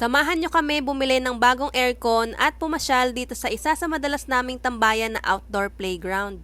Samahan nyo kami bumili ng bagong aircon at pumasyal dito sa isa sa madalas naming tambayan na outdoor playground.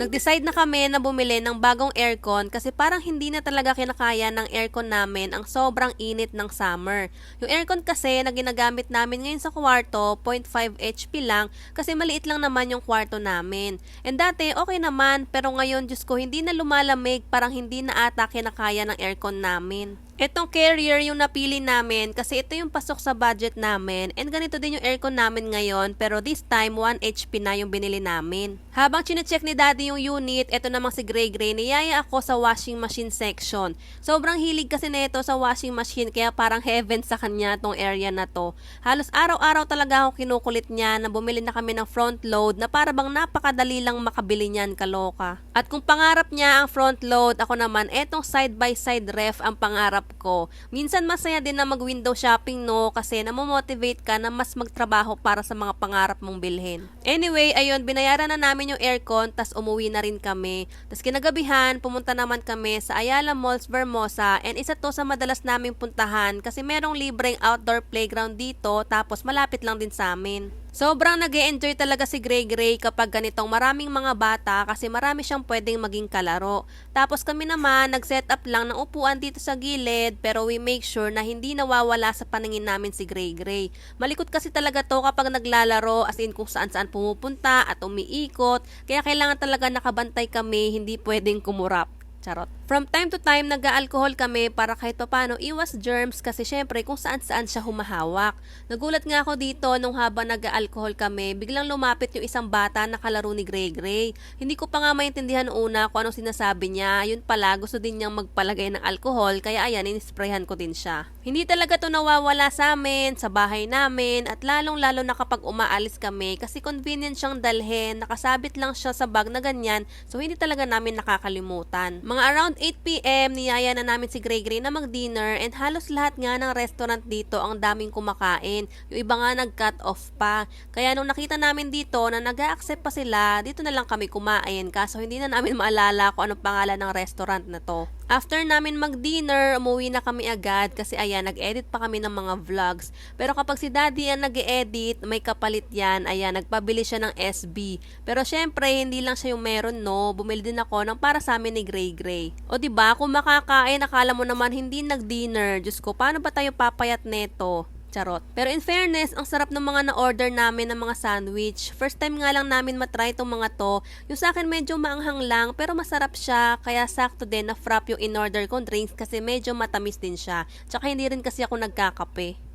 Nag-decide na kami na bumili ng bagong aircon kasi parang hindi na talaga kinakaya ng aircon namin ang sobrang init ng summer. Yung aircon kasi na ginagamit namin ngayon sa kwarto, 0.5 HP lang kasi maliit lang naman yung kwarto namin. And dati okay naman pero ngayon Diyos ko hindi na lumalamig parang hindi na ata kinakaya ng aircon namin. Itong carrier yung napili namin kasi ito yung pasok sa budget namin and ganito din yung aircon namin ngayon pero this time 1 HP na yung binili namin. Habang chinecheck ni daddy yung unit, ito namang si Gray Gray, niyaya ako sa washing machine section. Sobrang hilig kasi nito sa washing machine kaya parang heaven sa kanya tong area na to. Halos araw-araw talaga ako kinukulit niya na bumili na kami ng front load na para bang napakadali lang makabili niyan kaloka. At kung pangarap niya ang front load, ako naman etong side by side ref ang pangarap ko. Minsan masaya din na mag-window shopping no kasi namomotivate ka na mas magtrabaho para sa mga pangarap mong bilhin. Anyway, ayun, binayaran na namin yung aircon tas umuwi na rin kami. Tas kinagabihan, pumunta naman kami sa Ayala Malls Vermosa and isa to sa madalas naming puntahan kasi merong libreng outdoor playground dito tapos malapit lang din sa amin. Sobrang nag enjoy talaga si Gray Gray kapag ganitong maraming mga bata kasi marami siyang pwedeng maging kalaro. Tapos kami naman nag-set up lang ng upuan dito sa gilid pero we make sure na hindi nawawala sa paningin namin si Gray Gray. Malikot kasi talaga to kapag naglalaro as in kung saan saan pumupunta at umiikot kaya kailangan talaga nakabantay kami hindi pwedeng kumurap. Charot. From time to time, nag-alcohol kami para kahit papano iwas germs kasi syempre kung saan saan siya humahawak. Nagulat nga ako dito nung habang nag-alcohol kami, biglang lumapit yung isang bata na kalaro ni Gray Gray. Hindi ko pa nga maintindihan una kung anong sinasabi niya. Yun pala, gusto din niyang magpalagay ng alcohol kaya ayan, inisprayhan ko din siya. Hindi talaga to nawawala sa amin, sa bahay namin, at lalong-lalo na kapag umaalis kami kasi convenient siyang dalhin, nakasabit lang siya sa bag na ganyan, so hindi talaga namin nakakalimutan. Mga around 8pm, niyaya na namin si Gray Gray na mag-dinner and halos lahat nga ng restaurant dito ang daming kumakain. Yung iba nga nag-cut off pa. Kaya nung nakita namin dito na nag accept pa sila, dito na lang kami kumain kaso hindi na namin maalala kung anong pangalan ng restaurant na to. After namin mag-dinner, umuwi na kami agad kasi ayan, nag-edit pa kami ng mga vlogs. Pero kapag si daddy ang nag-edit, may kapalit yan, ayan, nagpabili siya ng SB. Pero syempre, hindi lang siya yung meron, no? Bumili din ako ng para sa amin ni Gray Gray. O ba kung makakain, akala mo naman hindi nag-dinner. Diyos ko, paano ba tayo papayat neto? Charot. Pero in fairness, ang sarap ng mga na-order namin ng mga sandwich. First time nga lang namin matry itong mga to. Yung sa akin medyo maanghang lang, pero masarap siya. Kaya sakto din na frap yung in-order kong drinks kasi medyo matamis din siya. Tsaka hindi rin kasi ako nagkakape.